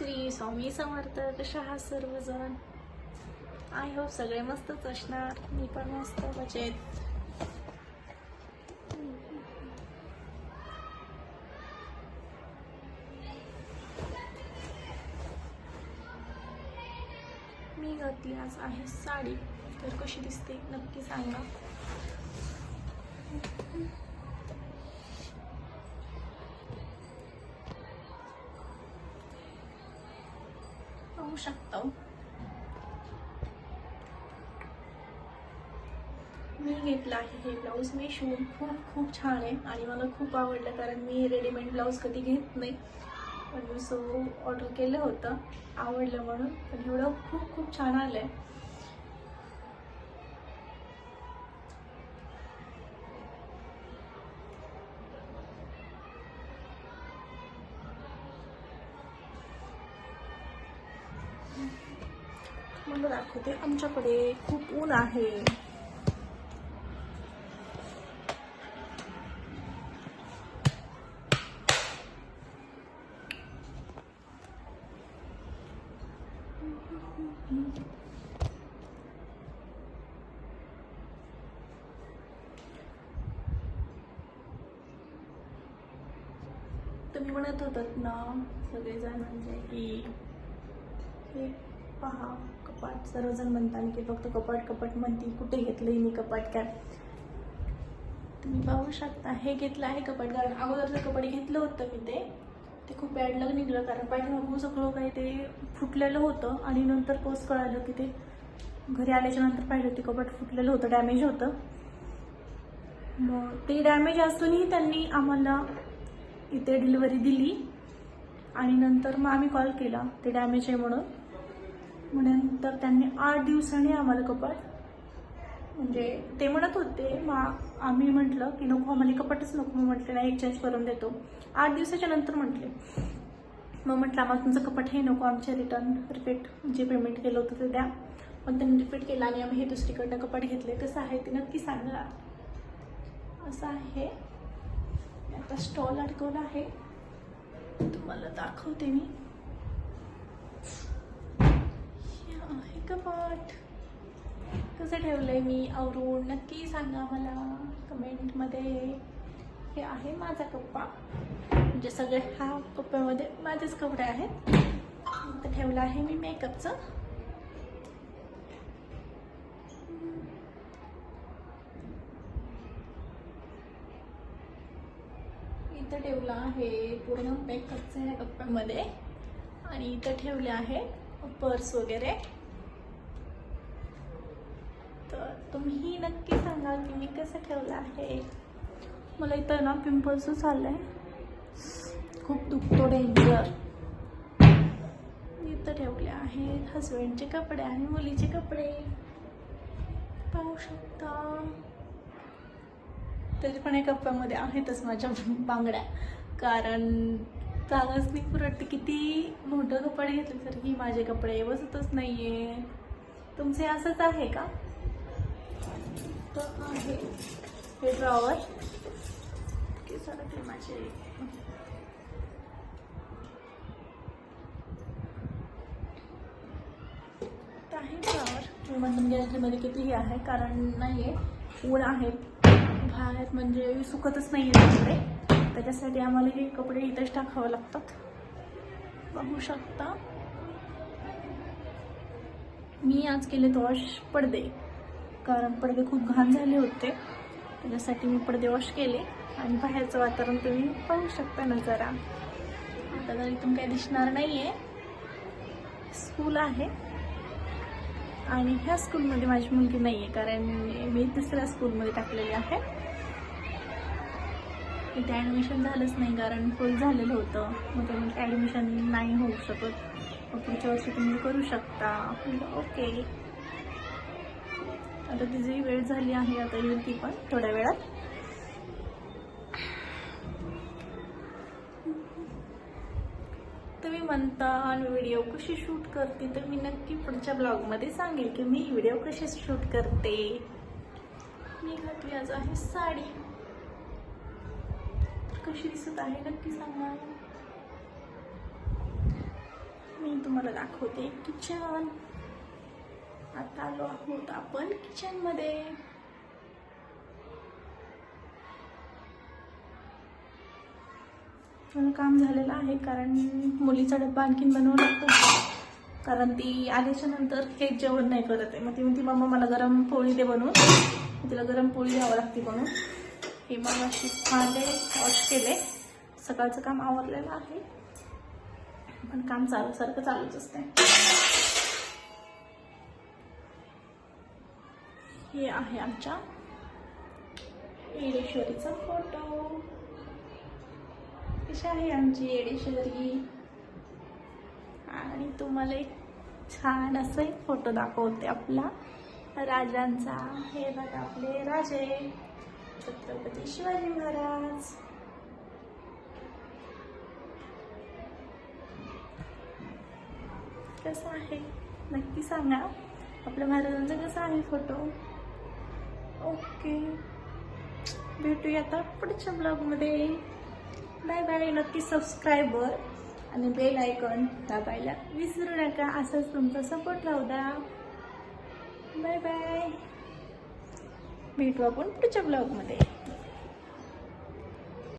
श्री स्वामी समर्थ कशा आहात सर्वजण. आय होप सगळे मस्तच असणार. मी पण मस्त मजेत मी घातली आज आहे साडी. तर कशी दिसते नक्की सांगा. शकतो. मी घेतला आहे हे ब्लाऊज मी शिवून खूप खूप छान आहे आणि मला खूप आवडलं कारण मी रेडीमेड ब्लाऊज कधी घेत नाही. पण मी सो ऑर्डर केलं होतं. आवडलं म्हणून. पण एवढं खूप खूप छान आलं आहे मला दाखवते. आमच्याकडे खूप ऊन आहे. तुम्ही म्हणत होतात ना सगळेजण म्हणजे की हे पहा. कपाट. सर्वजण म्हणतात की फक्त कपाट कपाट म्हणती कुठे घेतलंय मी कपाट काय? तुम्ही पाहू शकता हे घेतलं आहे कपाट. कारण अगोदरचं कपाट घेतलं होतं मी ते. ते खूप बॅड लग निघलं कारण पाठीमागून सगळं काही ते फुटलेलं होतं. आणि नंतर पोस्ट कळालं की ते घरी आल्याच्यानंतर पाहिलं ते कपाट फुटलेलं होतं डॅमेज होतं. मग ते डॅमेज असूनही त्यांनी आम्हाला इथे डिलिव्हरी दिली. आणि नंतर मग आम्ही कॉल केला ते डॅमेज आहे म्हणून. मग नंतर त्यांनी आठ दिवसांनी आम्हाला कपाट म्हणजे ते म्हणत होते मग आम्ही म्हटलं की नको आम्हाला कपाटच नको. मग म्हटलं नाही एक्सचेंज करून देतो. आठ दिवसाच्या नंतर म्हटले. मग म्हटलं आम्हाला तुमचं कपाट हे नको आमच्या रिटर्न रिपीट जे पेमेंट केलं होतं ते द्या. पण त्यांनी रिपीट केलं आणि आम्ही हे दुसरीकडनं कपाट घेतले. कसं आहे ते नक्की सांगा. असं आहे. आता स्टॉल अडकवला आहे. तुम्हाला दाखवते मी हे आहे कपाट कसं ठेवलंय मी? आवरून नक्की सांगा मला कमेंटमध्ये. हे आहे माझा कप्पा म्हणजे सगळे ह्या कप्प्यामध्ये माझेच कपडे आहेत. इथं ठेवलं आहे मी मेकअपचं. इथं ठेवलं आहे पूर्ण मेकअपचं ह्या कप्प्यामध्ये आणि इथं ठेवले आहे पर्स वगैरे. तुम्ही नक्की सांगा की मी कसं ठेवलं आहे. मला इथं ना पिंपल्सच आलं आहे खूप दुखतो डेंजर इथं ठेवले आहेत हस्बंडचे कपडे आणि मुलीचे कपडे. पाहू शकता. तरी पण एका कप्प्यामध्ये आहेतच माझ्या बांगड्या. कारण जागाच नाही पुरट किती मोठं कपडे घेतले तरीही माझे कपडे बसतच नाहीये. तुमचे असंच आहे का? तर आहे हे ड्रॉवर की सरकले माझे तर आहे ड्रॉवर म्हणून गॅलरीमध्ये कितीही आहे कारण नाहीये. ऊन आहे. बाहेर म्हणजे सुकतच नाही आहे कपडे त्याच्यासाठी आम्हाला हे कपडे इथंच टाकावं लागतात. पाहू शकता. मी आज केले वॉश पडदे. कारण पडदे खूप घाण झाले होते. त्याच्यासाठी मी पडदे वॉश केले. आणि बाहेरचं वातावरण तुम्ही पाहू शकता ना जरा आता तर इथून काही दिसणार नाही आहे स्कूल आहे. आणि ह्या स्कूलमध्ये माझी मुलगी नाही आहे कारण मी दुसऱ्या स्कूलमध्ये टाकलेली आहे. इथे ॲडमिशन झालंच नाही कारण फुल झालेलं होतं. मग त्यामुळे ॲडमिशन नाही होऊ शकत. मग पुढच्या वर्षी तुम्ही करू शकता. ओके आता तिची वेळ झाली आहे आता येईल ती पण थोड्या वेळात. तुम्ही म्हणता आणि व्हिडिओ कशी शूट करते तर मी नक्की पुढच्या ब्लॉगमध्ये सांगेल की मी व्हिडिओ कशी शूट करते. मी घातली आज आहे साडी. कशी दिसत आहे नक्की सांगा. तुम्हाला दाखवते किचन आता आलो आहोत आपण किचनमध्ये. थोडं काम झालेलं आहे कारण मुलीचा डब्बा आणखीन बनवावा लागतो. कारण ती आल्याच्यानंतर हेच जेवण नाही करत आहे. मग ती म्हणते मम्मा मला गरम पोळी दे बनवून. तिला गरम पोळी द्यावं लागते बनवून हे मग अशी भांडे वॉश केले. सकाळचं काम आवरलेलं आहे. पण काम चालू सारखं चालूच असते हे आहे आमच्या येडेश्वरीचा फोटो कशी आहे आमची येडेश्वरी? आणि तुम्हाला एक छान असं एक फोटो दाखवते आपला राजांचा. हे बघा आपले राजे छत्रपती शिवाजी महाराज. कसं आहे? नक्की सांगा. आपल्या महाराजांचा कसा आहे फोटो ओके. भेटूया आता पुढच्या ब्लॉगमध्ये. बाय बाय नक्की सबस्क्रायबर आणि बेल आयकॉन दाबायला विसरू नका. असंच तुमचा सपोर्ट राहू द्या. Bye bye. भेटू आपण पुढच्या ब्लॉगमध्ये.